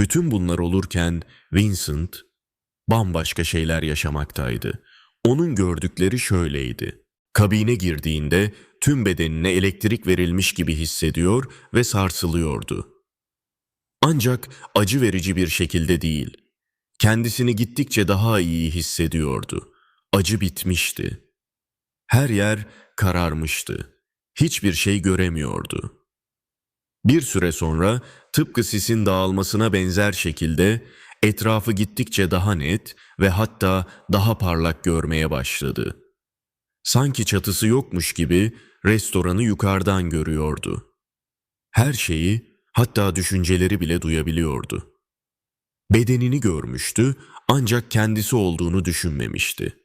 Bütün bunlar olurken Vincent bambaşka şeyler yaşamaktaydı. Onun gördükleri şöyleydi. Kabine girdiğinde tüm bedenine elektrik verilmiş gibi hissediyor ve sarsılıyordu. Ancak acı verici bir şekilde değil. Kendisini gittikçe daha iyi hissediyordu. Acı bitmişti. Her yer kararmıştı. Hiçbir şey göremiyordu. Bir süre sonra tıpkı sisin dağılmasına benzer şekilde etrafı gittikçe daha net ve hatta daha parlak görmeye başladı. Sanki çatısı yokmuş gibi restoranı yukarıdan görüyordu. Her şeyi, hatta düşünceleri bile duyabiliyordu. Bedenini görmüştü ancak kendisi olduğunu düşünmemişti.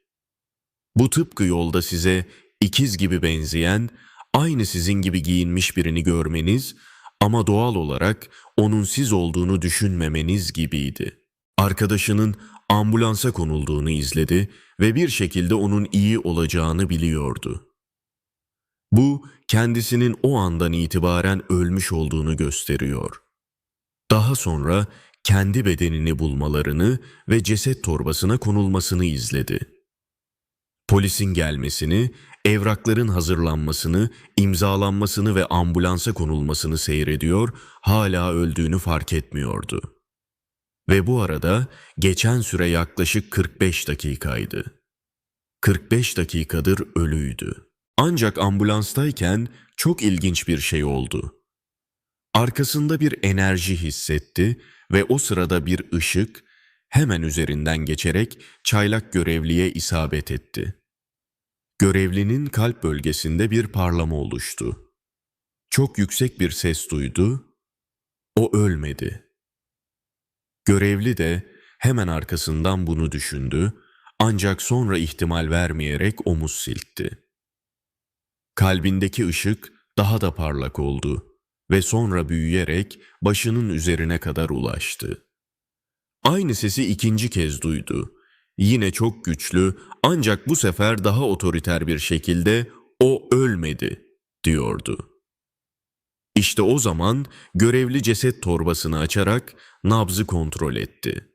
Bu tıpkı yolda size ikiz gibi benzeyen, aynı sizin gibi giyinmiş birini görmeniz ama doğal olarak onun siz olduğunu düşünmemeniz gibiydi. Arkadaşının ambulansa konulduğunu izledi ve bir şekilde onun iyi olacağını biliyordu. Bu kendisinin o andan itibaren ölmüş olduğunu gösteriyor. Daha sonra kendi bedenini bulmalarını ve ceset torbasına konulmasını izledi. Polisin gelmesini, evrakların hazırlanmasını, imzalanmasını ve ambulansa konulmasını seyrediyor, hala öldüğünü fark etmiyordu. Ve bu arada geçen süre yaklaşık 45 dakikaydı. 45 dakikadır ölüydü. Ancak ambulanstayken çok ilginç bir şey oldu. Arkasında bir enerji hissetti ve o sırada bir ışık hemen üzerinden geçerek çaylak görevliye isabet etti. Görevlinin kalp bölgesinde bir parlama oluştu. Çok yüksek bir ses duydu. O ölmedi. Görevli de hemen arkasından bunu düşündü ancak sonra ihtimal vermeyerek omuz silkti. Kalbindeki ışık daha da parlak oldu ve sonra büyüyerek başının üzerine kadar ulaştı. Aynı sesi ikinci kez duydu. Yine çok güçlü ancak bu sefer daha otoriter bir şekilde o ölmedi diyordu. İşte o zaman görevli ceset torbasını açarak nabzı kontrol etti.